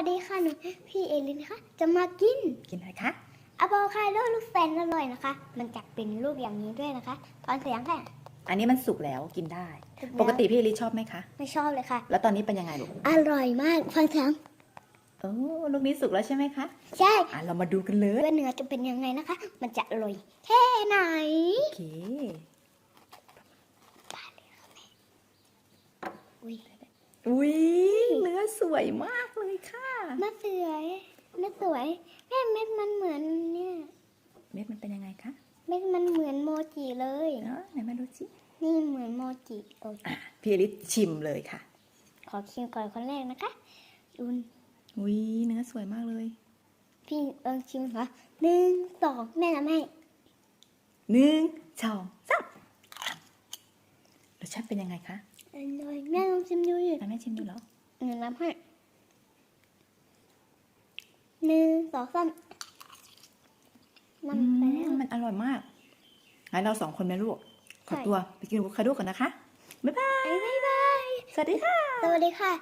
วัสดีค่ะหนูพี่เอลินนะคะจะมากินกินอะไรคะอะโวคาโดลูกแสนอร่อยนะคะ มันจะเป็นลูกอย่างนี้ด้วยนะคะ ตอนเสียงค่ะ อันนี้มันสุกแล้วกินได้ สุกแล้ว ปกติพี่อลิชอบไหมคะ ไม่ชอบเลยค่ะ แล้วตอนนี้เป็นยังไงลูกอร่อยมากฟังเสียงโอ้ลูกนี้สุกแล้วใช่ไหมคะใช่อะเรามาดูกันเลยเนื้อเนื้อจะเป็นยังไงนะคะ มันจะอร่อยแค่ไหนโอเคอุ้ยอุ้ยเนื้อสวยมาก เลยค่ะมะเสือยมะสวยแม่เม็ดมันเหมือนเนี่ยเม็ดมันเป็นยังไงคะเม็ดมันเหมือนโมจิเลยเนาะไหนมาดูสินี่เหมือนโมจิโอ้ยอะพี่อลิชิมเลยค่ะ ขอชิมก่อนคนแรกนะคะดูอุ้ยเนื้อสวยมากเลย พี่เอิงชิมค่ะหนึ่งสองแม่ทำให้หนึ่งสองสามรสชาติเป็นยังไงคะอร่อยแม่ลองชิมดูดิอะแม่ชิมดูแล้วหนึ่งน้ำให้ หนึ่งสองสามนำไปแล้วอืมมันอร่อยมากงั้นเราสองคนแม่ลูก ขอใช่ตัวไปกินอะโวคาโดก่อนนะคะ บ๊ายบาย บ๊ายบาย สวัสดีค่ะ สวัสดีค่ะ